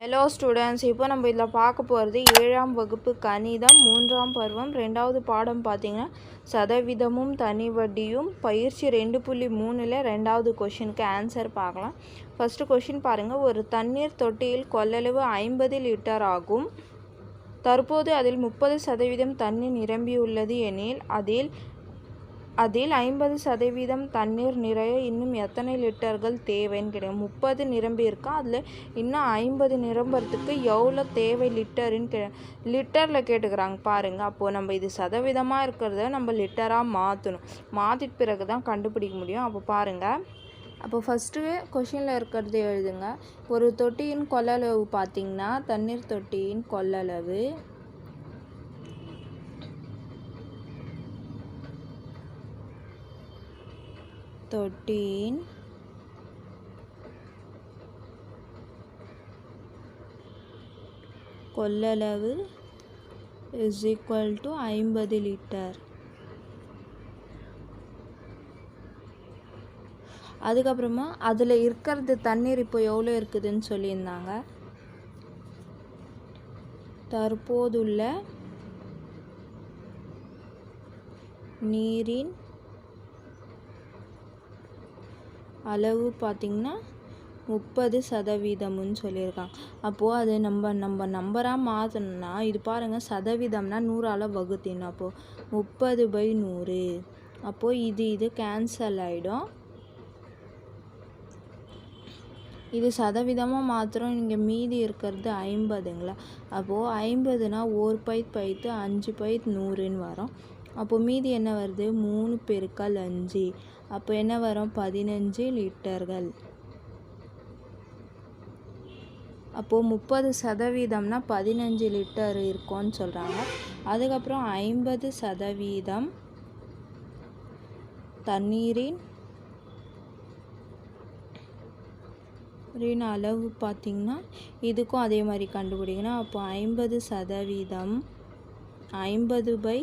Hello students இப்போ நம்ம இதில் பார்க்க போகிறது ஏழாம் வகுப்பு கணிதம் மூன்றாம் பருவம் ரெண்டாவது பாடம் பார்த்தீங்கன்னா சதவீதமும் தனி வட்டியும் பயிற்சி ரெண்டு புள்ளி மூணில் ரெண்டாவது கொஷினுக்கு ஆன்சர் பார்க்கலாம். ஃபஸ்ட்டு கொஷின் பாருங்கள் ஒரு தண்ணீர் தொட்டியில் கொள்ளளவு ஐம்பது லிட்டர் ஆகும். தற்போது அதில் முப்பது சதவீதம் தண்ணீர் நிரம்பியுள்ளது எனில் அதில் அதில் ஐம்பது சதவீதம் தண்ணீர் நிறைய இன்னும் எத்தனை லிட்டர்கள் தேவைன்னு கிடையாது முப்பது நிரம்பியிருக்கா அதில் இன்னும் ஐம்பது நிரம்புறதுக்கு எவ்வளோ தேவை லிட்டருன்னு கே லிட்டரில் கேட்டுக்கிறாங்க பாருங்கள் அப்போது நம்ம இது சதவீதமாக இருக்கிறத நம்ம லிட்டராக மாற்றணும் மாற்றிட்ட பிறகு தான் கண்டுபிடிக்க முடியும். அப்போ பாருங்கள் அப்போ ஃபஸ்ட்டு கொஷினில் இருக்கிறது எழுதுங்க. ஒரு தொட்டியின் கொள்ளளவு பார்த்திங்கன்னா தண்ணீர் தொட்டியின் கொள்ளளவு தொட்டியின் கொள்ளளவு இஸ் ஈக்குவல் டு ஐம்பது லிட்டர் அதுக்கப்புறமா அதில் இருக்கிறது தண்ணீர் இப்போ எவ்வளோ இருக்குதுன்னு சொல்லியிருந்தாங்க. தற்போதுள்ள நீரின் அளவு பார்த்திங்கன்னா முப்பது சதவீதம்னு சொல்லியிருக்காங்க. அப்போது அது நம்ம நம்ம நம்பராக மாற்றணும்னா இது பாருங்கள் சதவீதம்னா நூறால் வகுத்திடணும். அப்போது முப்பது பை நூறு. அப்போது இது இது கேன்சல் ஆகிடும் இது சதவீதமாக மாத்திரம் இங்கே மீதி இருக்கிறது ஐம்பதுங்களா? அப்போது ஐம்பதுனா ஒரு பைத் பைத்து அஞ்சு பைத் நூறுன்னு வரும். அப்போது மீதி என்ன வருது? மூணு பெருக்கல் அஞ்சு. அப்போ என்ன வரும்? பதினஞ்சு லிட்டர்கள். அப்போது முப்பது சதவீதம்னா பதினஞ்சு லிட்டர் இருக்கும்னு சொல்கிறாங்க அதுக்கப்புறம் ஐம்பது சதவீதம் தண்ணீரின் அளவு பார்த்திங்கன்னா இதுக்கும் அதே மாதிரி கண்டுபிடிக்கணும். அப்போ ஐம்பது சதவீதம் ஐம்பது பை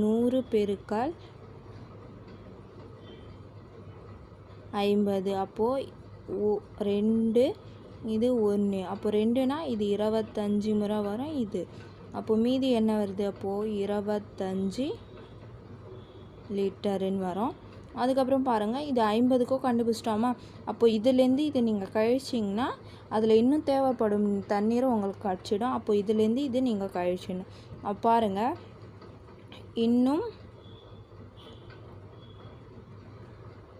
நூறு பெருக்கால் ஐம்பது. அப்போது ஓ ரெண்டு இது ஒன்று அப்போ ரெண்டுனா இது இருபத்தஞ்சி முறை வரும் இது. அப்போ மீதி என்ன வருது? அப்போது இருபத்தஞ்சி லிட்டருன்னு வரும். அதுக்கப்புறம் பாருங்கள் இது ஐம்பதுக்கோ கண்டுபிடிச்சிட்டோமா? அப்போ இதுலேருந்து இது நீங்கள் கழிச்சிங்கன்னா அதில் இன்னும் தேவைப்படும் தண்ணீரும் உங்களுக்கு கிடச்சிடும் அப்போ இதுலேருந்து இது நீங்கள் கழிச்சிடணும். அப்போ பாருங்கள் இன்னும்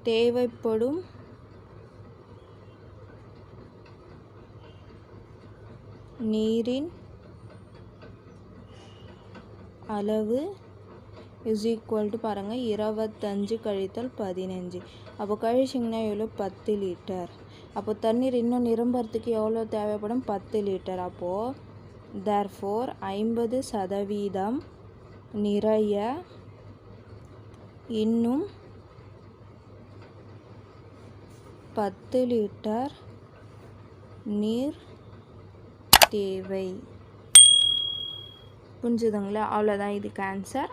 தேவைப்படும் நீரின் அளவு இஸ் ஈக்குவல் டு பாருங்கள் இருபத்தஞ்சு கழித்தல் பதினஞ்சு. அப்போ கழிச்சிங்கன்னா எவ்வளோ? பத்து லிட்டர் அப்போ தண்ணீர் இன்னும் நிரம்புறதுக்கு எவ்வளோ தேவைப்படும்? பத்து லிட்டர் அப்போது தர்ஃபோர் ஐம்பது சதவீதம் நிறைய இன்னும் பத்து லிட்டர் நீர் தேவை. புரிஞ்சுதுங்களா? அவ்வளோதான் இதுக்கு ஆன்சர்